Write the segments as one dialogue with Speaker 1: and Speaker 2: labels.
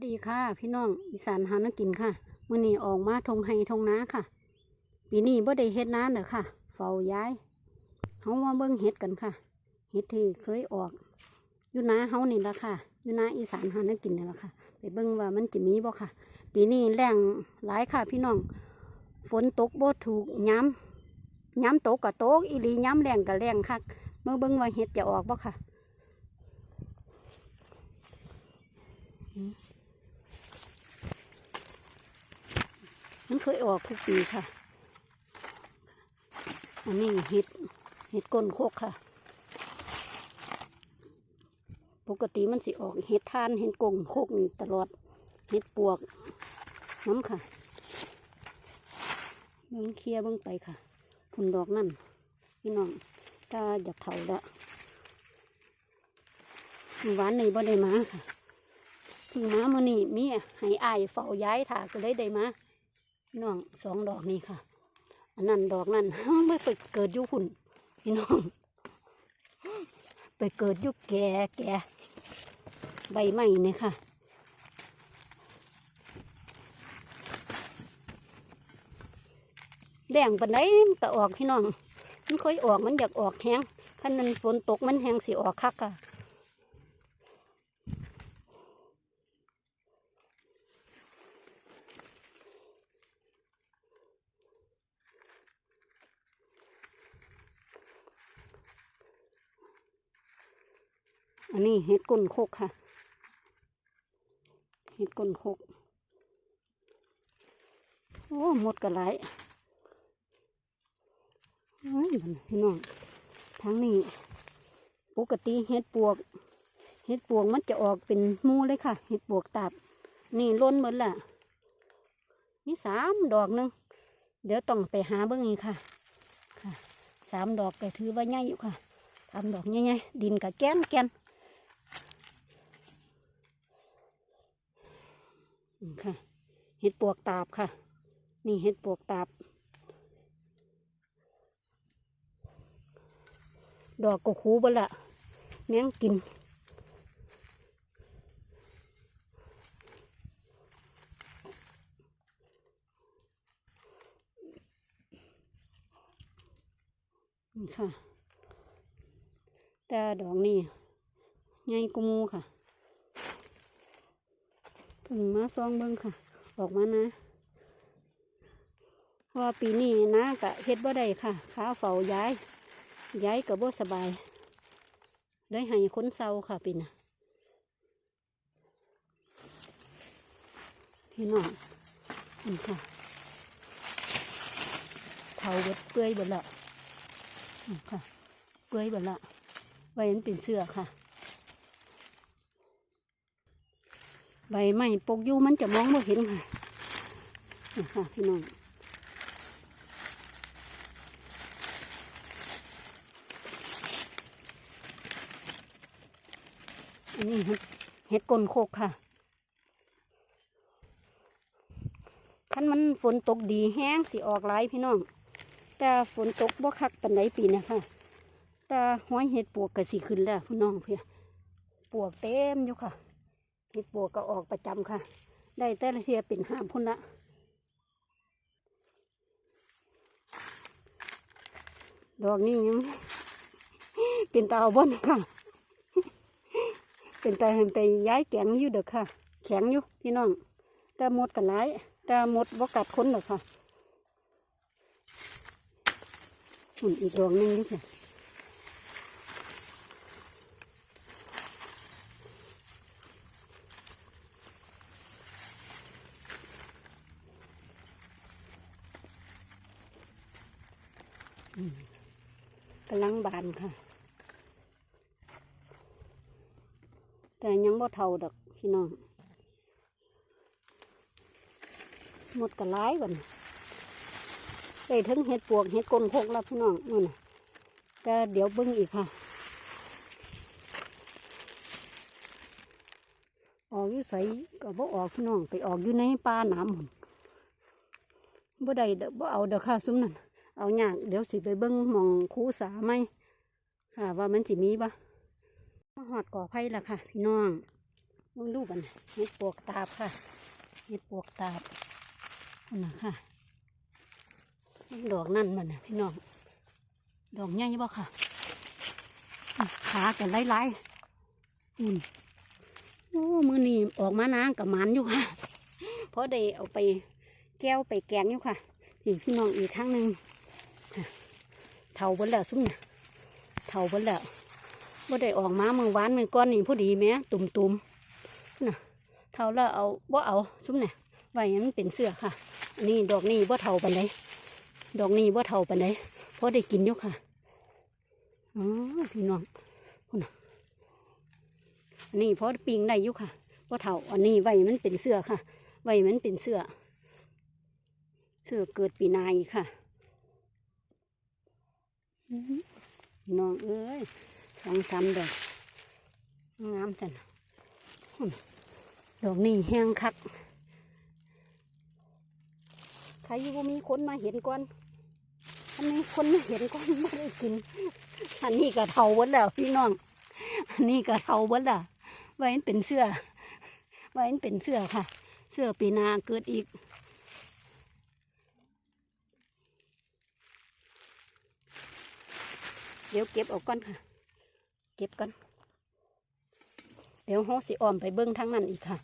Speaker 1: สดีค่ะ พี่น้องอีสานหาน้กินค่ะมื้อนี้ออกมาทงไฮทงนาค่ะ ปีนี้บ่ได้เฮ็ดนาเด้อค่ะ เฝ้าย้ายเฮามาเบิ่งเฮ็ดกันค่ะเฮ็ดที่เคยออกอยู่นาเฮานี่ละค่ะอยู่นาอีสานหาน้กินนี่ละค่ะ ไปเบิ่งว่ามันจะมีบ่ค่ะ ปีนี้แรงหลายค่ะ พี่น้องฝนตกบ่ถูกย้ำย้ำตกก็ตกอีหลีย้ำแรงก็แรงคักเมื่อเบิ่งว่าเฮ็ดจะออกบ่ค่ะ มันเคยออกทุกปีค่ะ อันนี้เห็ดเห็ดก้นโคกค่ะ ปกติมันสิออกเห็ดทานเห็ดกงโคกนี่ตลอดเห็ดปวกน้ำค่ะเบิ้งเคลียเบิ้งไปค่ะผุนดอกนั่นพี่น้องถ้าอยากเถาละหวานในบ่ได้มาค่ะเพิ่งมาเมื่อนี้มีให้อายเฝ้าย้ายถาก็เลยได้มา พี่น้องสองดอกนี่ค่ะ อันนั้นดอกนั้นไม่ไปเกิดยุหุ่นพี่น้อง ไปเกิดยุแก่แก่ใบไม้เนี่ยค่ะแดงปันไดมันก็ออกพี่น้อง มันค่อยออกมันอยากออกแห้งคันนั้นฝนตกมันแห้งสิออกคักค่ะ อันนี้เห็ดก้นโคกค่ะ เห็ดก้นโคก โอ้หมดกันหลายเอ้ยมันพี่น้องทางนี้ ปกติเห็ดปวก เห็ดปวกมันจะออกเป็นมูเลยค่ะ เห็ดปวกตับ นี่ล้นหมดละมีสามดอกหนึง เดี๋ยวต้องไปหาเบื้องนี้ค่ะ ค่ะ สามดอกก็ถือว่าใหญ่อยู่ค่ะสามดอกใหญ่ๆดินกับแก้นแกน อืม ค่ะ เห็ดปวกตาบค่ะ นี่เห็ดปวกตาบ ดอกก็คูบละแมงกินค่ะ แต่ดอกนี่ใหญ่กว่าหมูค่ะ เพิ่งมาซองเบิ้งค่ะ ออกมานะพราะว่าปีนี้นะกะเฮ็ดบ่ได้ค่ะขาเฝ้าย้าย ย้ายกับบ่สบาย ได้ให้คนเศร้าค่ะปีน่ะพี่น้องนี่ค่ะเผาเบิดเปื่อยเบิดละนี่ค่ะเปื่อยเบิดละไว้มันเป็นเสื้อค่ะ ใบไม้ปกอยู่มันจะมองไม่เห็นค่ะค่ะพี่น้องอันนี้เห็ดกลนโคกค่ะคันมันฝนตกดีแห้งสิออกหลายพี่น้อง แต่ฝนตกบ่คักปันไดปีเนะค่ะ แต่ห้อยเห็ดปวกก็สิขึ้นแล้วพี่น้องเพื่อปวกเต็มอยู่ค่ะ เห็ดปวกก็ออกประจำค่ะ ได้แต่ละเทียเป็นห้ามพุ่นละดอกนี้ยังเป็นตาเอาบนค่ะ เป็นตาเห็นไปย้ายแข็งอยู่เด้อค่ะ แข็งอยู่พี่น้อง แต่หมดกันหลาย แต่หมดบ่กัดคนเด้อค่ะหุ่นอีกดอกหนึงนี่ค่ะ กำลังบานค่ะ แต่ยังบ่เท่าดอกพี่น้องหมดกระไลายวันได้ทั้งเห็ดปวกเห็ดกลนโคกแล้วพี่น้องนี่นะแต่เดี๋ยวเบิ้งอีกค่ะออกอยู่ใสก็บ่ออกพี่น้องไปออกอยู่ในป่านามหุ่นบ่ได้เด้อบ่เอาเด้อค่ะซุ้มนั่น เอาอยากเดี๋ยวสิไปเบิ้งมองคูสาไหมค่ะ ว่ามันสิมีปะมาหอดก่อไผ่ละค่ะ พี่น้องมึงดูบันเห็ดปวกตาบค่ะเห็ดปวกตาบนั่นนะค่ะดอกนั่นมันนะพี่น้องดอกใหญ่บ่ค่ะขากันไล่ๆอืมโอ้มือนี่ออกมานางกับมันอยู่ค่ะ เพราะได้เอาไปแก้วไปแกงอยู่ค่ะนี่พี่น้องอีกครั้งหนึ่ง เท่าเบนแล้วซุ่มน่ะเท่าเบนแล้วว่ได้ออกมาเมื่อวานเมื่อก้อนนี่พอดีแหม่ตุ่มตุ่มๆน่ะเท่าแล้วเอาบ่เอาซุ่มน่ะไว้ให้มันเป็นเสื้อค่ะอันนี้ดอกนี้บ่เท่าปันไดดอกนี้บ่เท่าปันไดเพราะได้กินอยู่ค่ะอ๋อพี่น้องคุณอันนี้เพราะปิงได้อยู่ค่ะบ่เท่าอันนี้ไว้ให้มันเป็นเสื้อค่ะไว้มันเป็นเสื้อ เสื้อเกิดปีนาอีกค่ะ น้องเอ้ยสองสามดอกงามจังดอกนี้แห้งคักใครอยู่บ่มีคนมาเห็นก่อนอันนี้คนมาเห็นก่อนไม่ได้กิน อันนี้ก็เทาเบดแล้วพี่น้อง อันนี้ก็เทาเบดล้วไว้เป็นเสื้อไว้เป็นเสื้อค่ะ เสื้อปีนาเกิดอีก เดี๋ยวเก็บออกก่อนค่ะ เก็บก่อน เดี๋ยวห้องสิอ้อมไปเบิ้งทั้งนั้นอีกค่ะ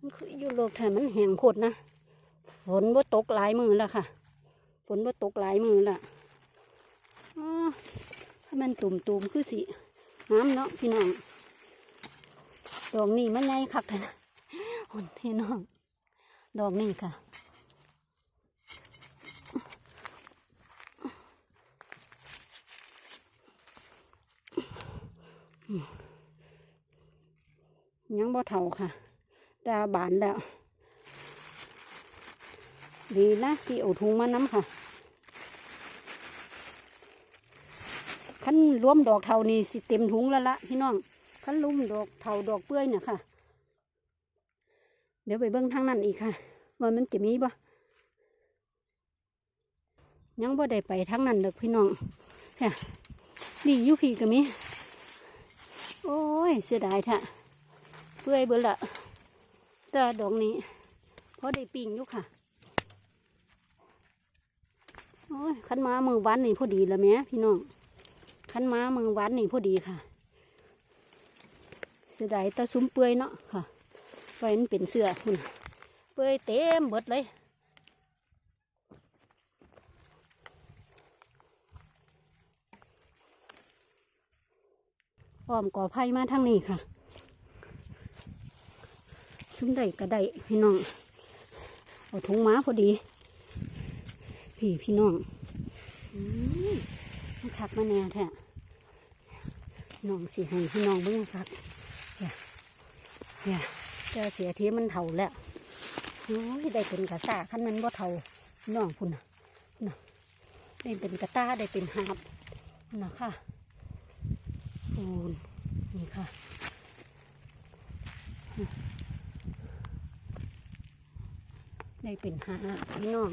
Speaker 1: มันคืออยู่โลกแถมันแห้งโคตรนะ ฝนบ่ตกหลายมือแล้วค่ะ ฝนบ่ตกหลายมือและอ้าถ้ามันตุ่มๆคือสิ น้ำเนาะพี่น้องดอกนี้มันใหญ่คักเลยนะหุ่นพี่น้อง ดอกนี้ค่ะ ยังบ่เท่าค่ะแตาบานแล้ว ดีนะที่เอาถุงมาน้ำค่ะ ขั้นรวมดอกเทานี่สิเต็มถุงแล้วละพี่น้องขั้นรวมดอกเทาดอกเปื้อยเนี่ยค่ะ เดี๋ยวไปเบิ้งทางนั้นอีกค่ะว่ามันจะมีบ่ยังบ่ได้ไปทางนั้นเด็กพี่น้องค่ะนี่อยุพี่ก็มีโอ้ยเสียดายแท้เปื่อยเบิดละแต่ดอกนี้พอได้ปิ่งอยู่ค่ะโอ้ยขันมามือวันนี่พอดีแล้วแม่พี่น้อง ขันม้ามือวันนี่พอดีค่ะเสียดายตะซุ้มเปื่อยเนาะค่ะไว้มันเป็นเสื้อคุณเปื่อยเต็มเบิดเลยอ้อมก่อไผ่มาทางนี้ค่ะซุ้มได้ก็ได้พี่น้อง เอาถุงม้าพอดี พี่พี่น้องอืมมันคักมาแน่แท้ น้องสิให้พี่น้องเบิ่งคักเนี่ยเนี่ยเจ้าเสียทีมันเท่าแล้วโอ้ยได้เป็นกระซ่าขั้นมันบ่เท่าน้องพุ่นน่ะนน่ะได้เป็นกระต้าได้เป็นหาบนะค่ะปูนนี่ค่ะได้เป็นหาบพี่น้อง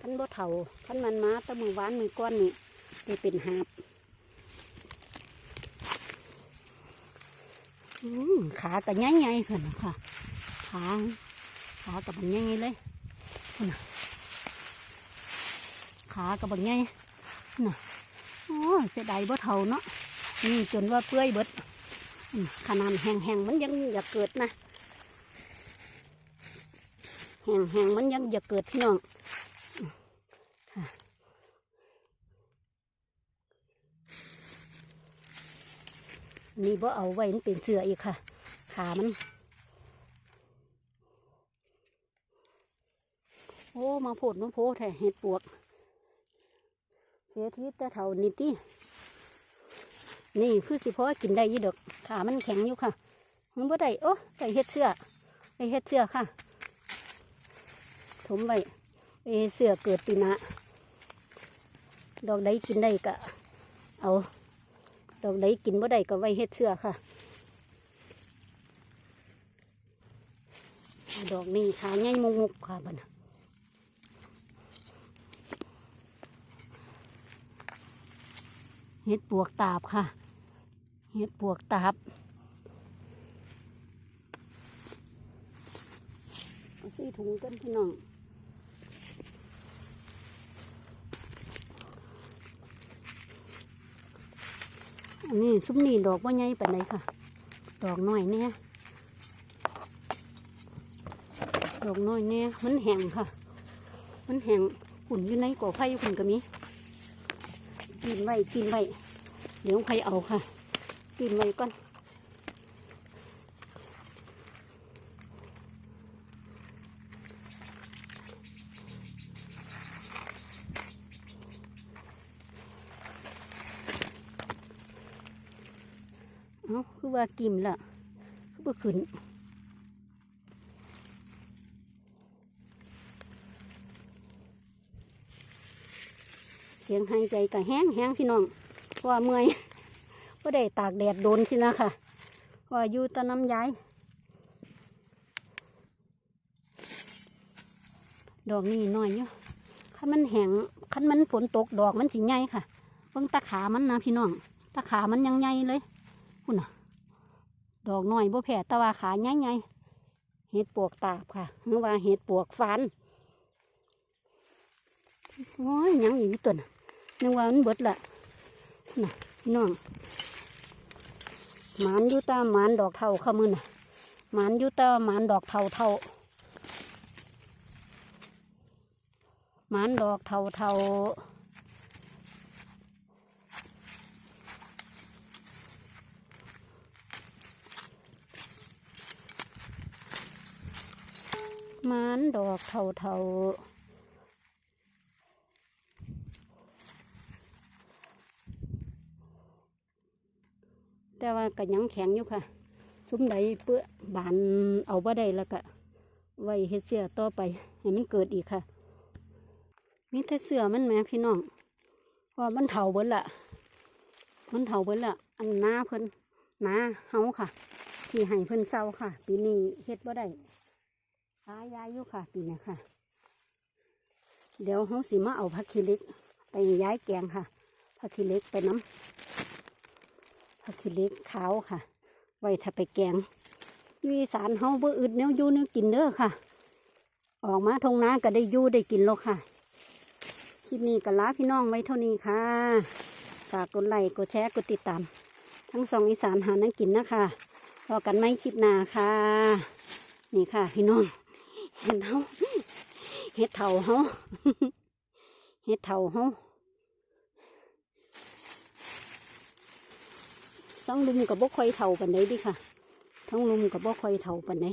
Speaker 1: ขั้นบ่เท่าขั้นมันมาตะมือวานมือก้อนนี่ได้เป็นหาบอืม ขากับใหญ่ๆค่ะนค่ะขาขากับบังใหญ่ๆเลยน่ะขากับบังใหญ่น่ะโอ้เสียดายบ่เท่าเนาะนี่จนว่าเปื่อยเบิดขนาดแห้งๆมันยังอยากเกิดนะแห้งแห้งๆมันยังจะเกิดพี่น้องนนี่บ่เอาไว้มันเป็นเสืออีกค่ะ ขามัน โอ้ มาโพดมาโพแท้เห็ดปวก เสียทีแต่เท่านิดที่นี่คือสิพอกินได้ยี่ดอกขามันแข็งอยู่ค่ะมันบ่ได้โอ้ได้เห็ดเสื้อได้เห็ดเสื้อค่ะถมไว้เอเสือเกิดปีนะดอกใดกินได้ก็เอา ดอกใดกินบ่ได้ก็ไว้เฮ็ดเสือค่ะ ดอกนี้ขาใหญ่มุกมุกๆค่ะบัดนะเห็ดปวกตาบค่ะ เห็ดปวกตาบเอาใส่ถุงกันพี่น้องอันนี้ซุ้มนี่ดอกว่าใหญ่ปานใดค่ะ ดอกหน้อยเนี่ย ดอกน้อยเนี่ยมันแห้งค่ะ มันแห้งขุ่นอยู่ในก่อไฟขุ่นก็มีกินไว้กินไว้เดี๋ยวใครเอาค่ะ กินไว้ก่อนเอาคือว่ากินละคือว่าขึ้น สียงหายใจก็แห้งแห้งพี่น้องเพราะว่าเมื่อยก็ได้ตากแดดโดนสินะค่ะเพราะว่าอยู่ตะน้ำย้าย ดอกนี่น้อยอยู่คันมันแห้งคันมันฝนตกดอกมันสิใหญ่ค่ะเบิ่งตาขามันนะพี่น้องตาขามันยังใหญ่เลยคุณน่ะ ดอกน้อยบ่แผ่ตะว่าขาใหญ่ใหญ่เห็ดปวกตาบค่ะหรือว่าเห็ดปวกฟันโอ้ยยังอยู่ตัวน่ะ นึกว่ามันเบิดละน่ะพี่น้องหมานอยู่ตามหมานดอกเทาข้ามือน่ะหมานอยู่ตามหมานดอกเทาเทาหมานดอกเทาเทาหมานดอกเทาเทา แต่ว่าก็ยังแข็งอยู่ค่ะ ซุ้มใดเปื้อบานเอาบ่ได้แล้วก็ไว้เฮ็ดเสื้อต่อไปให้มันเกิดอีกค่ะ มีแต่เสื้อมันแหม่พี่น้องเพราะมันเถาเบิดละมันเถาเบิดละอันหน้าเพิ่นหน้าเฮาค่ะ ที่ให้เพิ่นเศร้าค่ะ ปีนี้เฮ็ดบ่ได้ตายายอยู่ค่ะปีนี้ค่ะ เดี๋ยวเฮาสิมาเอาผักขี้เล็กไปย้ายแกงค่ะผักขี้เล็กไปน้ำ ผักขี้เล็กขาวค่ะ ไว้ถ้าไปแกงอยูอีสานเฮาบ่อึดแนวอยู่แนวกินเด้อค่ะ ออกมาทงนาก็ได้อยู่ได้กินแล้วค่ะ คลิปนี้ก็ลาพี่น้องไว้เท่านี้ค่ะ ฝากกดไลค์กดแชร์กดติดตาม ทั้งสองอีสานหานั่งกินนะคะพอกันไหมคลิปหน้าค่ะ นี่ค่ะ พี่น้อง เห็นเฮาเห็ดเถาเฮาเห็ดเถาเฮา ทั้งลุมกับบ่ค่อยเท่าปันไดเดิค่ะ ทั้งลุมกับบ่ค่อยเท่าปันได